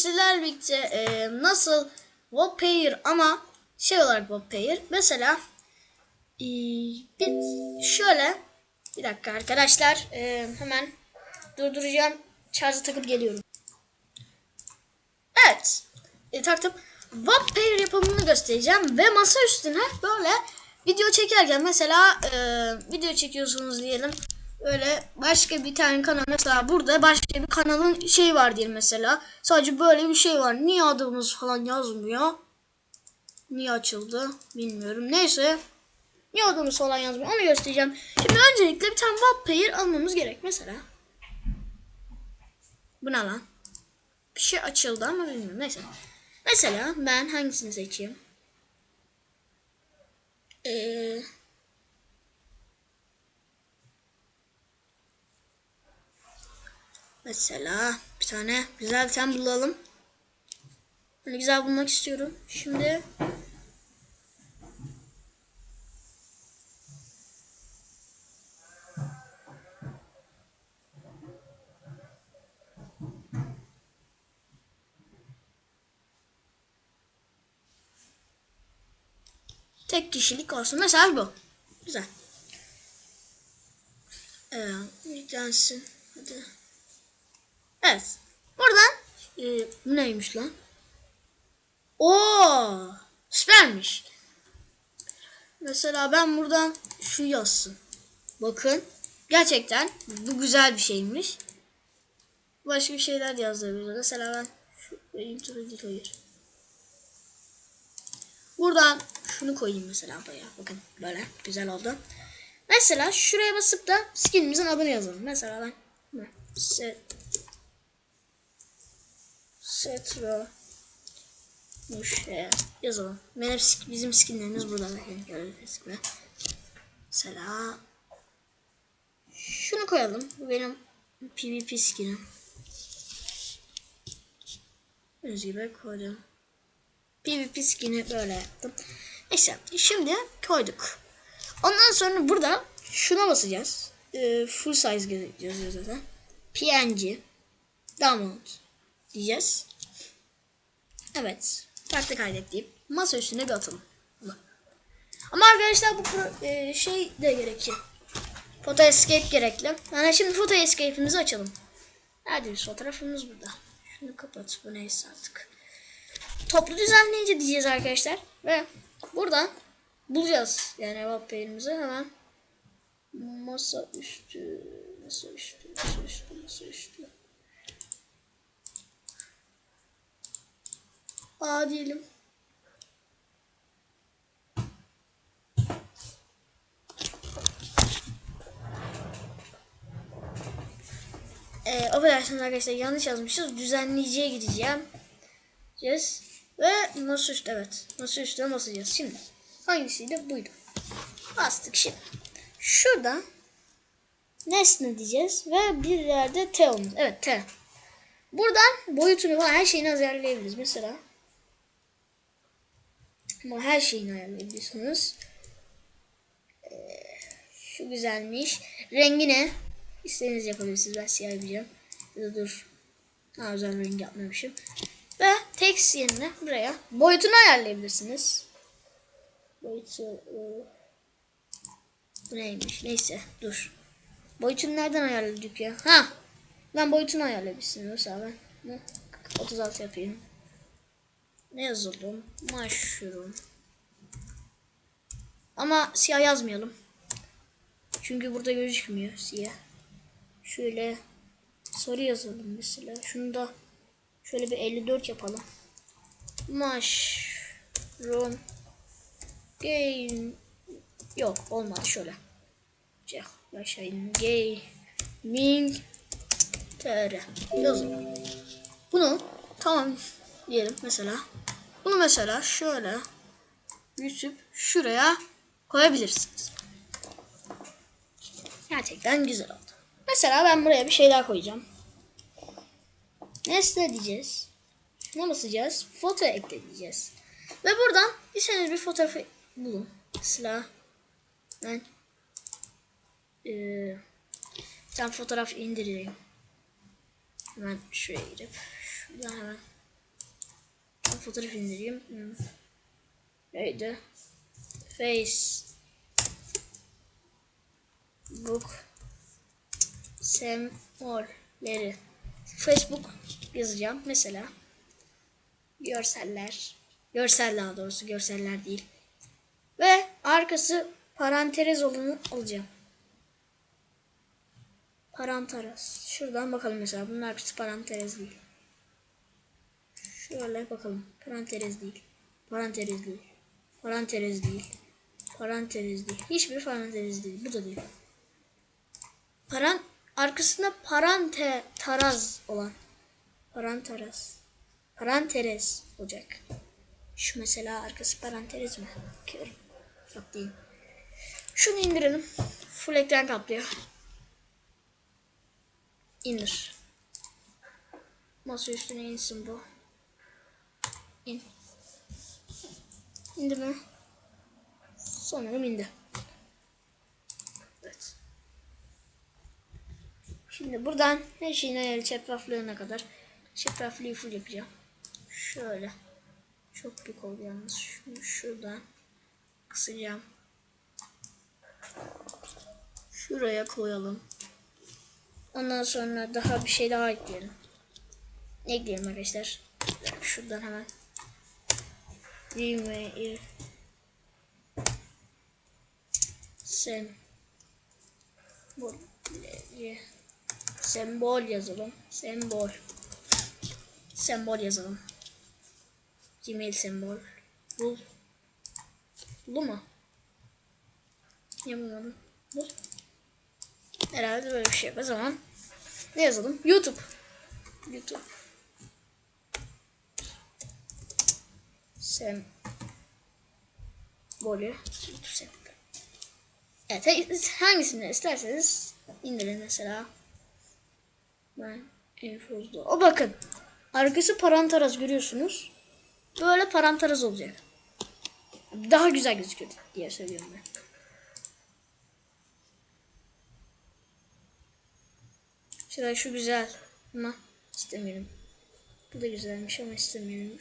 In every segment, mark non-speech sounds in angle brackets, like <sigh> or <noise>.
sizlerle birlikte e, nasıl wallpaper ama şey olarak wallpaper. Mesela e, bir şöyle bir dakika arkadaşlar e, hemen durduracağım. Şarja takıp geliyorum. Evet. E, taktım. Wallpaper yapımını göstereceğim ve masa üstüne böyle video çekerken mesela e, video çekiyorsunuz diyelim. Böyle başka bir tane kanal mesela burada başka bir kanalın şey var diyelim mesela. Sadece böyle bir şey var. Niye adımız falan yazmıyor? Niye açıldı? Bilmiyorum. Neyse. Niye adımız falan yazmıyor? Onu göstereceğim. Şimdi öncelikle bir tane wallpaper almamız gerek mesela. Bu ne lan? Bir şey açıldı ama bilmiyorum. Neyse. Mesela ben hangisini seçeyim? Ee, mesela bir tane güzel bir tane bulalım. Böyle güzel bulmak istiyorum. Şimdi tek kişilik olsun. Mesela bu. Güzel. Ee, yüklensin. Hadi. Evet. Buradan e, neymiş lan? Oo, süpermiş. Mesela ben buradan şu yazsın. Bakın. Gerçekten bu güzel bir şeymiş. Başka bir şeyler yazdırabiliriz. Mesela ben şu intro değil hayır. Buradan şunu koyayım mesela buraya. Bakın böyle güzel oldu. Mesela şuraya basıp da skinimizin adını yazalım. Mesela ben set setro Muşe yazalım. Benim bizim skinlerimiz burada. Gördüğünüz gibi. Mesela şunu koyalım. Bu benim PvP skinim. Gördüğünüz gibi koydum. PvP skin'i böyle yaptım. Neyse şimdi koyduk. Ondan sonra burada şuna basacağız. Ee, full size yazıyor zaten. PNG download diyeceğiz. Evet. Farklı kaydet deyip masa üstüne bir atalım. Ama arkadaşlar bu pro- e, şey de gerekiyor. Foto escape gerekli. Yani şimdi foto escape'imizi açalım. Bir fotoğrafımız burada. Şunu kapat. Bu neyse artık toplu düzenleyici diyeceğiz arkadaşlar. Ve buradan bulacağız. Yani wallpaper'imizi hemen masa üstü masa üstü masa üstü masa üstü A diyelim. Ee, affedersiniz arkadaşlar yanlış yazmışız. Düzenleyiciye gideceğim. Yes. Ve masaüstü evet. Masaüstüne basacağız. Şimdi hangisiydi? Buydu. Bastık şimdi. Şurada nesne diyeceğiz ve bir yerde T olmuş. Evet T. Buradan boyutunu falan her şeyini ayarlayabiliriz. Mesela ama her şeyini ayarlayabilirsiniz. Ee, şu güzelmiş. Rengi ne? İstediğiniz yapabilirsiniz. Ben siyah yapacağım. Ya dur. Ha özel rengi yapmamışım. Ve text yerine buraya boyutunu ayarlayabilirsiniz. Boyutu e, bu neymiş? Neyse dur. Boyutunu nereden ayarladık ya? Ha. Ben boyutunu ayarlayabilirsiniz. Mesela ben ne? 36 yapayım. Ne yazalım? Mushroom. Ama siyah yazmayalım. Çünkü burada gözükmüyor siyah. Şöyle sarı yazalım mesela. Şunu da Şöyle bir 54 yapalım. Mushroom game yok olmadı şöyle. Çek aşağı in. Gaming tr yazalım. Bunu tamam diyelim mesela. Bunu mesela şöyle büyütüp şuraya koyabilirsiniz. Gerçekten güzel oldu. Mesela ben buraya bir şeyler koyacağım. Nesne diyeceğiz. Ne basacağız? Foto ekle diyeceğiz. Ve buradan istediğiniz bir fotoğrafı bulun. Mesela ben e, bir tane fotoğraf indireyim. Hemen şuraya girip şuradan hemen fotoğraf indireyim. Hmm. Neydi? Face. Book. Sembolleri Facebook yazacağım mesela. Görseller. Görsel daha doğrusu görseller değil. Ve arkası parantez olanı alacağım. Parantez şuradan bakalım mesela. Bunun arkası parantez değil şöyle bakalım parantez değil parantez değil parantez değil parantez değil hiçbir parantez değil bu da değil Paran arkasında parante taraz olan parantaraz paranterez olacak. Şu mesela arkası parantez mi? Bakıyorum. Yok değil. Şunu indirelim. Full ekran kaplıyor. İndir. Masa üstüne insin bu. İn. İndi mi? Sanırım indi. Evet. Şimdi buradan her şeyin ayarı şeffaflığına kadar şeffaflığı full yapacağım. Şöyle. Çok büyük oldu yalnız. Şunu şuradan kısacağım. Şuraya koyalım. Ondan sonra daha bir şey daha ekleyelim. Ne ekleyelim arkadaşlar? Şuradan hemen. Gmail sen bu Sembol yazalım. Sembol. Sembol yazalım. Gmail sembol. Bul. Bul mu? Niye bulmadım? Bul. Herhalde böyle bir şey. O zaman ne yazalım? YouTube. YouTube. Sem. YouTube sembol. Evet hangisini isterseniz indirin mesela. Ben en fazla. O bakın. Arkası parantaraz görüyorsunuz. Böyle parantaraz olacak. Daha güzel gözüküyor diye söylüyorum ben. Şöyle şu güzel ama istemiyorum. Bu da güzelmiş ama istemiyorum.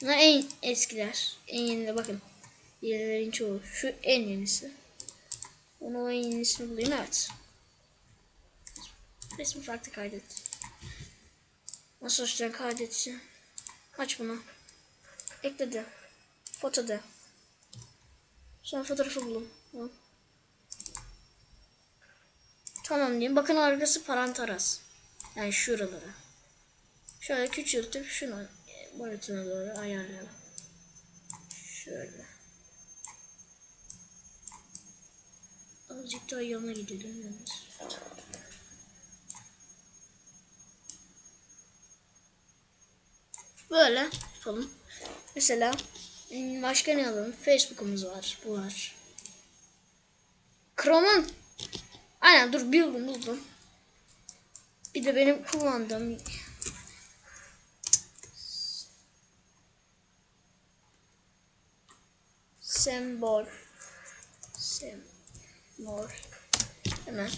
Bunlar en eskiler. En yeniler bakın. Yenilerin çoğu. Şu en yenisi. Onu en yenisini bulayım evet. Resmi farklı kaydet. Nasıl üstten kaydedeceğim? Aç bunu. Ekledi. Foto. Sonra fotoğrafı bulun. Tamam diyeyim. Bakın arkası parantaras. Yani şuralara. Şöyle küçültüp şunu boyutuna doğru ayarlayalım. Şöyle. Azıcık daha yana gidelim. Böyle yapalım. Mesela hmm, başka ne alalım? Facebook'umuz var. Bu var. Chrome'un Aynen dur buldum buldum. Bir de benim kullandığım sembol. Sembol. Hemen.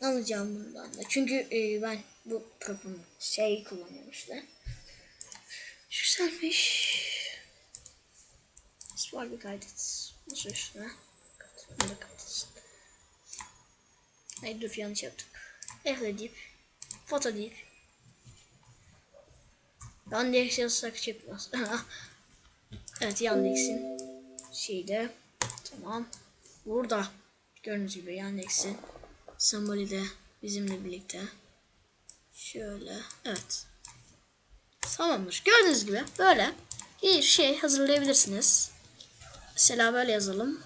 Alacağım bundan da. Çünkü e, ben bu propun şey kullanıyorum işte. Güzelmiş bir kaydet. Nasıl üstüne? Bunu da kaydet Hayır dur yanlış yaptık. Ekle deyip foto deyip. Yandex yazsak çıkmaz Evet Yandex'in şeyde tamam. Burada gördüğünüz gibi Yandex'in sembolü de bizimle birlikte. Şöyle evet. Tamamdır. Gördüğünüz gibi böyle bir şey hazırlayabilirsiniz. Mesela böyle yazalım.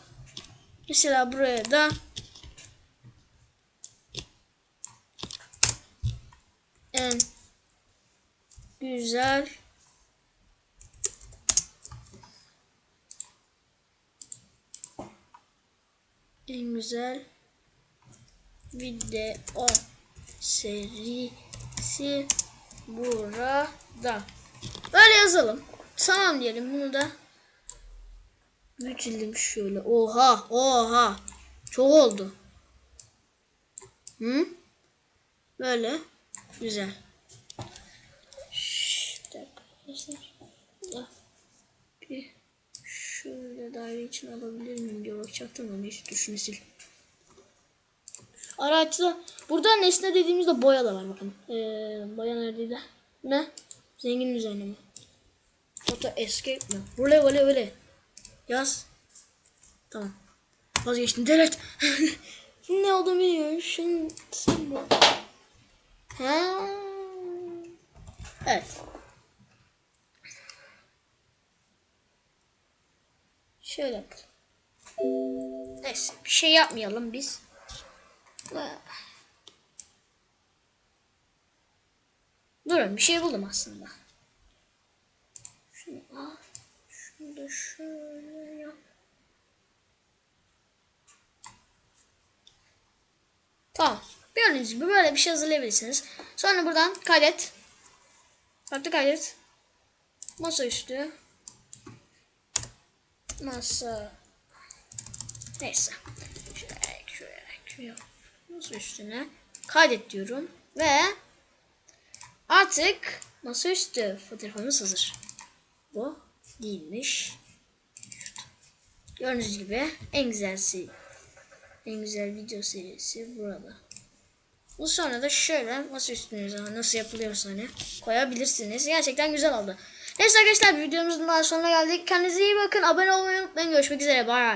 Mesela buraya da en güzel en güzel video serisi burada. Böyle yazalım. Tamam diyelim bunu da büyütelim şöyle. Oha oha. Çok oldu. Hı? Böyle. Güzel. Şşş, bir dakika arkadaşlar. Da bir şöyle daire için alabilir miyim diye bakacaktım ama neyse şunu sil. Araçta burada nesne dediğimizde boya da var bakın. Ee, boya neredeydi? Ne? Zengin düzenleme. Foto escape mi? Öyle öyle öyle. Yaz. Tamam. Vazgeçtim. Delete. <laughs> ne olduğunu bilmiyorum. Sil bu. Ha. Evet. Şöyle. Neyse bir şey yapmayalım biz. Durun bir şey buldum aslında. Şunu al. Şunu da şöyle yap. Tamam. Gördüğünüz gibi böyle bir şey hazırlayabilirsiniz. Sonra buradan kaydet. Farklı kaydet. Masaüstü. Masa. Neyse. Şöyle, şöyle, şöyle. Üstüne kaydet diyorum. Ve artık masaüstü fotoğrafımız hazır. Bu değilmiş. Gördüğünüz gibi en güzelsi en güzel video serisi burada. Bu sonra da şöyle masa üstünüze nasıl yapılıyorsa hani koyabilirsiniz. Gerçekten güzel oldu. Neyse arkadaşlar videomuzun daha sonuna geldik. Kendinize iyi bakın. Abone olmayı unutmayın. Görüşmek üzere. Bye.